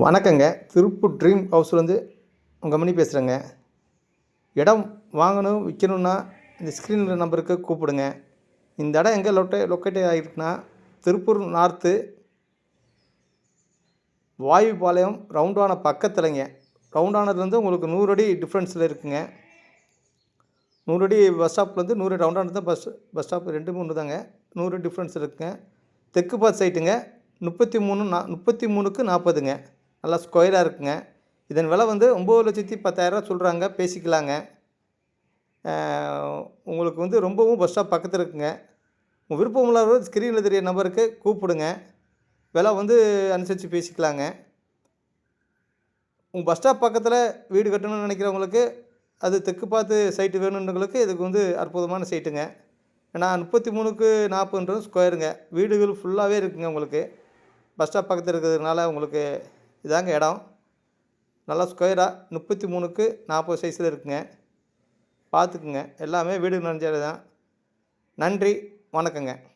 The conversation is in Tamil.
வணக்கங்க. திருப்பூர் ட்ரீம் ஹவுஸ்லேருந்து உங்கள் மணி பேசுகிறேங்க இடம் வாங்கணும் விற்கணும்னா இந்த ஸ்க்ரீனில் நம்பருக்கு கூப்பிடுங்க. இந்த இடம் எங்கே லொட்டே லொக்கேட் ஆகிருக்குன்னா திருப்பூர் நார்த்து வாயுபாளையம் ரவுண்டான பக்கத்துலங்க. ரவுண்டானதுலேருந்து உங்களுக்கு நூறு அடி டிஃப்ரென்ஸில் இருக்குங்க. நூறு அடி பஸ் ஸ்டாப்லேருந்து நூறு ரவுண்டானது தான் பஸ் பஸ் ஸ்டாப் ரெண்டு மூணு தாங்க. நூறு டிஃப்ரென்ஸ் இருக்குங்க. தெற்கு பாத் சைட்டுங்க முப்பத்தி மூணு நா முப்பத்தி மூணுக்கு நாற்பதுங்க நல்லா ஸ்கொயராக இருக்குங்க. இதன் விலை வந்து ஒம்பது லட்சத்தி பத்தாயிரரூவா சொல்கிறாங்க பேசிக்கலாங்க. உங்களுக்கு வந்து ரொம்பவும் பஸ் ஸ்டாப் பக்கத்தில் இருக்குங்க. உங்கள் விருப்பம் உள்ளவர் ஸ்க்ரீனில் தெரிய நம்பருக்கு கூப்பிடுங்க. விலை வந்து அனுசரித்து பேசிக்கலாங்க. உங்கள் பஸ் ஸ்டாப் பக்கத்தில் வீடு கட்டணும்னு நினைக்கிறவங்களுக்கு அது தெற்கு பார்த்து சைட்டு வேணுன்றவங்களுக்கு இதுக்கு வந்து அற்புதமான சைட்டுங்க ஏன்னா முப்பத்தி மூணுக்கு நாற்பதுன்றது ஸ்கொயருங்க வீடுகள் ஃபுல்லாகவே இருக்குங்க உங்களுக்கு. பஸ் ஸ்டாப் பக்கத்தில் இருக்கிறதுனால உங்களுக்கு இதாங்க இடம். நல்லா ஸ்கொயராக முப்பத்தி மூணுக்கு நாற்பது சைஸில் இருக்குங்க. பார்த்துக்குங்க. எல்லாமே வீடு நினைஞ்சது தான். நன்றி. வணக்கங்க.